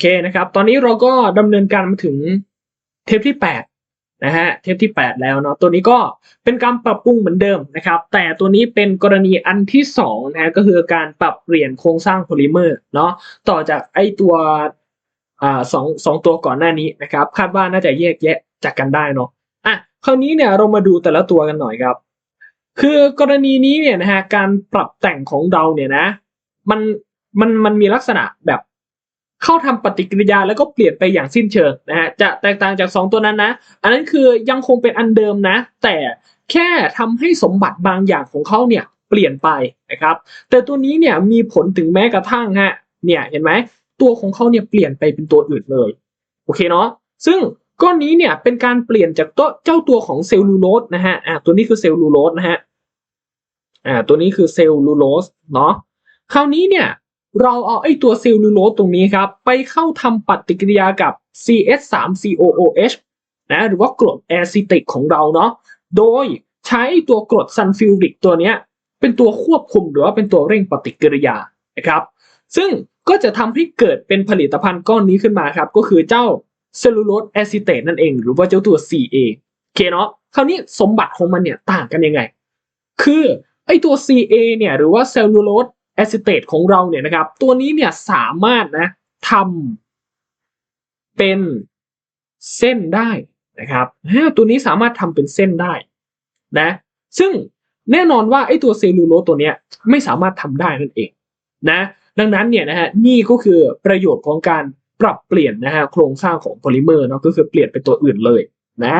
เคนะครับ ตอนนี้เราก็ดำเนินการมาถึงเทปที่แปดนะฮะ เทปที่ 8 แล้วเนาะ ตัวนี้ก็เป็นการปรับปรุงเหมือนเดิมนะครับ แต่ตัวนี้เป็นกรณีอันที่2นะก็คือการปรับเปลี่ยนโครงสร้างโพลิเมอร์เนาะ ต่อจากไอตัวอ่าสองสองตัวก่อนหน้านี้นะครับ คาดว่าน่าจะแยกแยะจากกันได้เนาะ อะ คราวนี้เนี่ยเรามาดูแต่ละตัวกันหน่อยครับ คือกรณีนี้เนี่ยนะฮะ การปรับแต่งของเราเนี่ยนะ มันมันมันมีลักษณะแบบ เข้าทำปฏิกิริยาแล้วก็เปลี่ยนไปอย่างสิ้นเชิงนะฮะจะแตกต่างจาก 2 ตัวนั้นนะ อันนั้นคือยังคงเป็นอันเดิมนะ แต่แค่ทำให้สมบัติบางอย่างของเขาเนี่ยเปลี่ยนไปนะครับ แต่ตัวนี้เนี่ยมีผลถึงแม้กระทั่งฮะเนี่ยเห็นไหมตัวของเขาเนี่ยเปลี่ยนไปเป็นตัวอื่นเลยโอเคเนาะซึ่งก้อนนี้เนี่ยเป็นการเปลี่ยนจากตัวเจ้าตัวของเซลลูโลสนะฮะอ่าตัวนี้คือเซลลูโลสนะฮะอ่าตัวนี้คือเซลลูโลสเนาะคราวนี้เนี่ย เราเอาไอ้ตัวเซลลูโลสตรงนี้ครับ ไปเข้าทำปฏิกิริยากับ CS3COOH นะหรือว่ากรดแอซิติกของเราเนาะโดยใช้ตัวกรดซัลฟิวริกตัวเนี้ยเป็นตัวควบคุมหรือว่าเป็นตัวเร่งปฏิกิริยานะครับ ซึ่งก็จะทำให้เกิดเป็นผลิตภัณฑ์ก้อนนี้ขึ้นมาครับ ก็คือเจ้าเซลลูโลสแอซิเตตนั่นเอง หรือว่าเจ้าตัว CA เคเนาะคราวนี้สมบัติของมันเนี่ยต่างกันยังไง คือไอตัว CA เนี่ยหรือว่าเซลลูโลส แอซิเตตของเราเนี่ยนะครับ ตัวนี้เนี่ยสามารถนะทำเป็นเส้นได้นะครับตัวนี้สามารถทำเป็นเส้นได้นะซึ่งแน่นอนว่าไอ้ตัวเซลลูโลสตัวเนี้ยไม่สามารถทำได้นั่นเองนะดังนั้นเนี่ยนะฮะนี่ก็คือประโยชน์ของการปรับเปลี่ยนนะฮะโครงสร้างของโพลิเมอร์เนาะก็คือเปลี่ยนเป็นตัวอื่นเลยนะ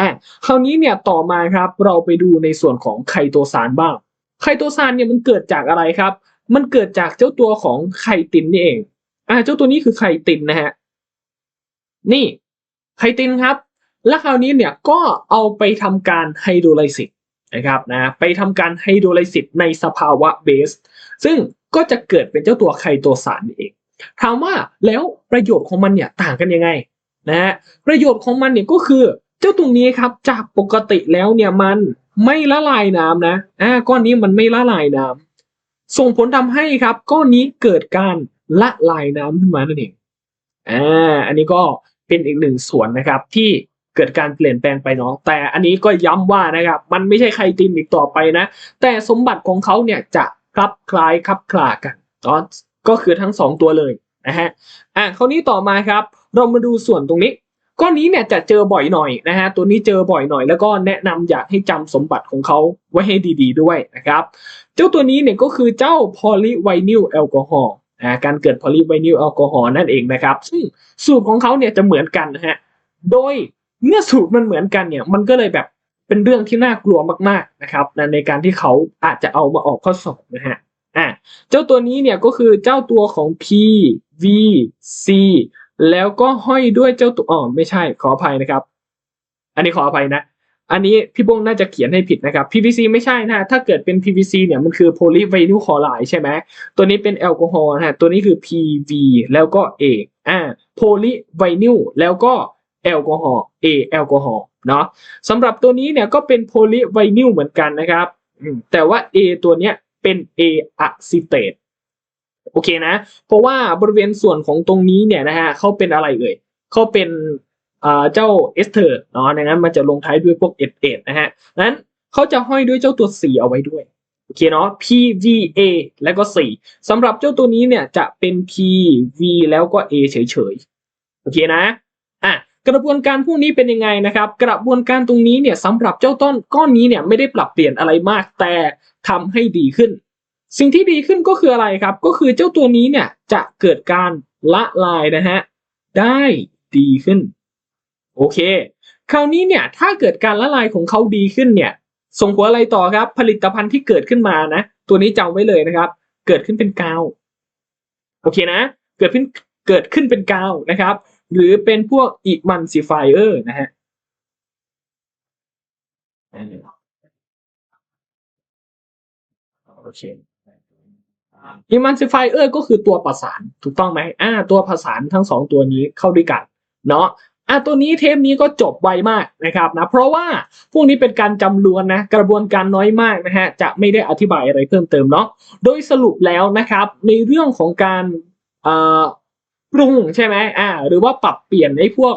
อะคราวนี้เนี่ยต่อมาครับเราไปดูในส่วนของไคโตซานบ้างไคโตซานเนี่ยมันเกิดจากอะไรครับ มันเกิดจากเจ้าตัวของไคตินนี่เอง อ่า เจ้าตัวนี้คือไคตินนะฮะ นี่ไคตินครับ และคราวนี้เนี่ยก็เอาไปทำการไฮโดรไลซิสนะครับนะ ไปทำการไฮโดรไลซิสในสภาวะเบส ซึ่งก็จะเกิดเป็นเจ้าตัวไคโตซานนี่เอง ถามว่าแล้วประโยชน์ของมันเนี่ยต่างกันยังไงนะฮะ ประโยชน์ของมันเนี่ยก็คือเจ้าตรงนี้ครับจากปกติแล้วเนี่ยมันไม่ละลายน้ำนะ อ่า ก้อนนี้มันไม่ละลายน้ำ ส่งผลทำให้ครับก้อนนี้เกิดการละลายน้ำขึ้นมานั่นเองอ่าอันนี้ก็เป็นอีกหนึ่งส่วนนะครับที่เกิดการเปลี่ยนแปลงไปเนาะแต่อันนี้ก็ย้ำว่านะครับ มันไม่ใช่ไครตินอีกต่อไปนะ แต่สมบัติของเขาเนี่ยจะคลับคล้ายคลับคลากันเนาะก็คือทั้งสองตัวเลยนะฮะอะคราวนี้ต่อมาครับ เรามาดูส่วนตรงนี้ ก้อนนี้เนี่ยจะเจอบ่อยหน่อยนะฮะตัวนี้เจอบ่อยหน่อย แล้วก็แนะนำอยากให้จำสมบัติของเขาไว้ให้ดี ๆ ด้วยนะครับ เจ้าตัวนี้เนี่ยก็คือเจ้าพอลิไวนิลแอลกอฮอล์การเกิดพอลิไวนิลแอลกอฮอล์นั่นเองนะครับ ซึ่งสูตรของเขาเนี่ยจะเหมือนกันนะฮะโดยเมื่อสูตรมันเหมือนกันเนี่ยมันก็เลยแบบเป็นเรื่องที่น่ากลัวมากๆนะครับในการที่เขาอาจจะเอามาออกข้อสอบนะฮะอะเจ้าตัวนี้เนี่ยก็คือเจ้าตัวของ PVC แล้วก็ห้อยด้วยเจ้าตัวอ๋อไม่ใช่ขออภัยนะครับ อันนี้ขออภัยนะ อันนี้พี่บงน่าจะเขียนให้ผิดนะครับ PVC ไม่ใช่นะถ้าเกิดเป็น PVC เนี่ยมันคือโพลีไวนิลคลอไรด์ใช่ไหมตัวนี้เป็นแอลกอฮอล์นะฮะตัวนี้คือ PV แล้วก็ A อ่าโพลีไวนิลแล้วก็แอลกอฮอล์ A แอลกอฮอล์เนาะสำหรับตัวนี้เนี่ยก็เป็นโพลีไวนิลเหมือนกันนะครับแต่ว่า A ตัวเนี้ยเป็น A อะซิเตต โอเคนะ เพราะว่าบริเวณส่วนของตรงนี้เนี่ยนะฮะเขาเป็นอะไรเอ่ยเขาเป็นเจ้าเอสเทอร์เนาะดังนั้นมันจะลงท้ายด้วยพวกเอเอนะฮะนั้นเขาจะห้อยด้วยเจ้าตัว C เอาไว้ด้วยโอเคเนาะ PVA แล้วก็ C สำหรับเจ้าตัวนี้เนี่ยจะเป็น PV แล้วก็ A เฉยๆโอเคนะอะกระบวนการพวกนี้เป็นยังไงนะครับ กระบวนการตรงนี้เนี่ยสำหรับเจ้าต้นก้อนนี้เนี่ยไม่ได้ปรับเปลี่ยนอะไรมาก แต่ทำให้ดีขึ้น สิ่งที่ดีขึ้นก็คืออะไรครับ ก็คือเจ้าตัวนี้เนี่ยจะเกิดการละลายนะฮะได้ดีขึ้น โอเค คราวนี้เนี่ยถ้าเกิดการละลายของเขาดีขึ้นเนี่ย ส่งผลอะไรต่อครับ ผลิตภัณฑ์ที่เกิดขึ้นมานะ ตัวนี้จำไว้เลยนะครับ เกิดขึ้นเป็นกาวโอเคนะ เกิดขึ้นเกิดขึ้นเป็นกาวนะครับ หรือเป็นพวกอิมันซิฟายเออร์นะฮะโอเค อิมันซิฟายเออร์ก็คือตัวประสานถูกต้องไหมอ่าตัวประสานทั้งสองตัวนี้เข้าด้วยกันเนาะอะตัวนี้เทปนี้ก็จบไวมากนะครับนะเพราะว่าพวกนี้เป็นการจำลวนนะกระบวนการน้อยมากนะฮะจะไม่ได้อธิบายอะไรเพิ่มเติมเนาะโดยสรุปแล้วนะครับในเรื่องของการปรุงใช่ไหมอ่าหรือว่าปรับเปลี่ยนไอ้พวก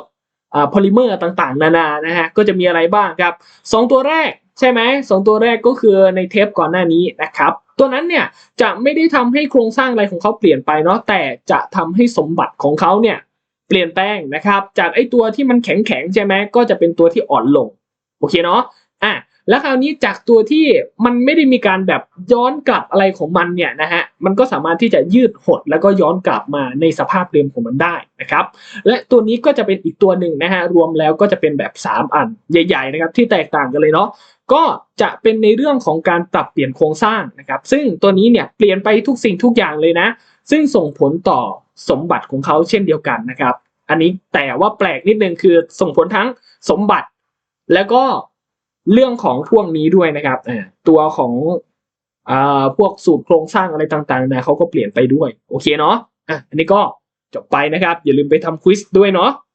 อ่าโพลิเมอร์ต่างๆ นานานะฮะก็จะมีอะไรบ้างครับสองตัวแรกใช่ไหมสองตัวแรกก็คือในเทปก่อนหน้านี้นะครับ ตัวนั้นเนี่ยจะไม่ได้ทำให้โครงสร้างอะไรของเขาเปลี่ยนไปเนาะแต่จะทำให้สมบัติของเขาเนี่ยเปลี่ยนแปลงนะครับ จากไอ้ตัวที่มันแข็งแข็งใช่ไหมก็จะเป็นตัวที่อ่อนลงโอเคเนาะ แล้วคราวนี้จากตัวที่มันไม่ได้มีการแบบย้อนกลับอะไรของมันเนี่ยนะฮะมันก็สามารถที่จะยืดหดแล้วก็ย้อนกลับมาในสภาพเดิมของมันได้นะครับและตัวนี้ก็จะเป็นอีกตัวหนึ่งนะฮะรวมแล้วก็จะเป็นแบบ 3 อันใหญ่ๆนะครับที่แตกต่างกันเลยเนาะก็จะเป็นในเรื่องของการปรับเปลี่ยนโครงสร้างนะครับ ซึ่งตัวนี้เนี่ยเปลี่ยนไปทุกสิ่งทุกอย่างเลยนะ ซึ่งส่งผลต่อสมบัติของเขาเช่นเดียวกันนะครับ อันนี้แต่ว่าแปลกนิดนึงคือส่งผลทั้งสมบัติแล้วก็ เรื่องของพวงนี้ด้วยนะครับตัวของอ่าพวกสูตรโครงสร้างอะไรต่างๆนะเขาก็เปลี่ยนไปด้วย โอเคเนาะอะอันนี้ก็จบไปนะครับ อย่าลืมไปทำควิสด้วยเนาะ